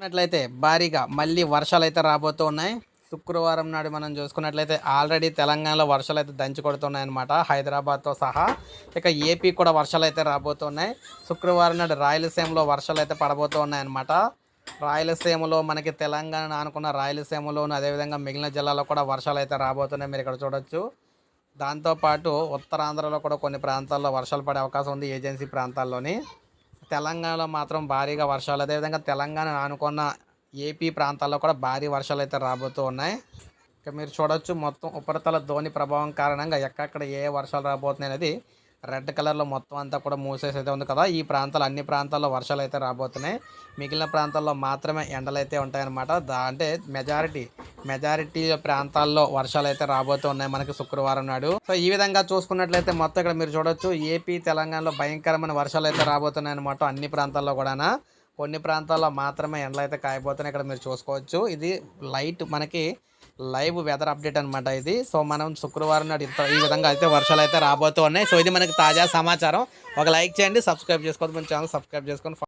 చూసుకున్నట్లయితే భారీగా మళ్ళీ వర్షాలు అయితే రాబోతూ ఉన్నాయి శుక్రవారం నాడు మనం చూసుకున్నట్లయితే ఆల్రెడీ తెలంగాణలో వర్షాలు అయితే దంచి కొడుతున్నాయి అనమాట హైదరాబాద్తో సహా ఇక ఏపీ కూడా వర్షాలు అయితే రాబోతున్నాయి. శుక్రవారం నాడు రాయలసీమలో వర్షాలు అయితే పడబోతూ ఉన్నాయన్నమాట రాయలసీమలో మనకి తెలంగాణ అనుకున్న రాయలసీమలోను అదేవిధంగా మిగిలిన జిల్లాలో కూడా వర్షాలు అయితే రాబోతున్నాయి. మీరు ఇక్కడ చూడొచ్చు. దాంతోపాటు ఉత్తరాంధ్రలో కూడా కొన్ని ప్రాంతాల్లో వర్షాలు పడే అవకాశం ఉంది ఏజెన్సీ ప్రాంతాల్లోని. తెలంగాణలో మాత్రం భారీగా వర్షాలు. అదేవిధంగా తెలంగాణ ఆనుకున్న ఏపీ ప్రాంతాల్లో కూడా భారీ వర్షాలు అయితే రాబోతూ ఉన్నాయి. ఇక మీరు చూడొచ్చు మొత్తం ఉపరితల ధోని ప్రభావం కారణంగా ఎక్కడెక్కడ ఏ ఏ వర్షాలు రాబోతున్నాయి అనేది రెడ్ కలర్లో మొత్తం అంతా కూడా మూసేసి అయితే ఉంది కదా. ఈ ప్రాంతాలు అన్ని ప్రాంతాల్లో వర్షాలు అయితే రాబోతున్నాయి. మిగిలిన ప్రాంతాల్లో మాత్రమే ఎండలు అయితే ఉంటాయన్నమాట. దా అంటే మెజారిటీ మెజారిటీ ప్రాంతాల్లో వర్షాలు అయితే రాబోతున్నాయి మనకి శుక్రవారం నాడు. సో ఈ విధంగా చూసుకున్నట్లయితే మొత్తం ఇక్కడ మీరు చూడొచ్చు ఏపీ తెలంగాణలో భయంకరమైన వర్షాలు అయితే రాబోతున్నాయి అనమాట అన్ని ప్రాంతాల్లో కూడా కొన్ని ప్రాంతాల్లో మాత్రమే ఎండలు అయితే కాయబోతున్నాయి ఇక్కడ మీరు చూసుకోవచ్చు. ఇది లైట్ మనకి లైవ్ వెదర్ అప్డేట్ అనమాట ఇది. సో మనం శుక్రవారం నాడు ఇంత ఈ విధంగా అయితే వర్షాలు అయితే రాబోతున్నాయి సో ఇది మనకి తాజా సమాచారం. ఒక లైక్ చేయండి సబ్స్క్రైబ్ చేసుకోండి మన ఛానల్ సబ్స్క్రైబ్ చేసుకొని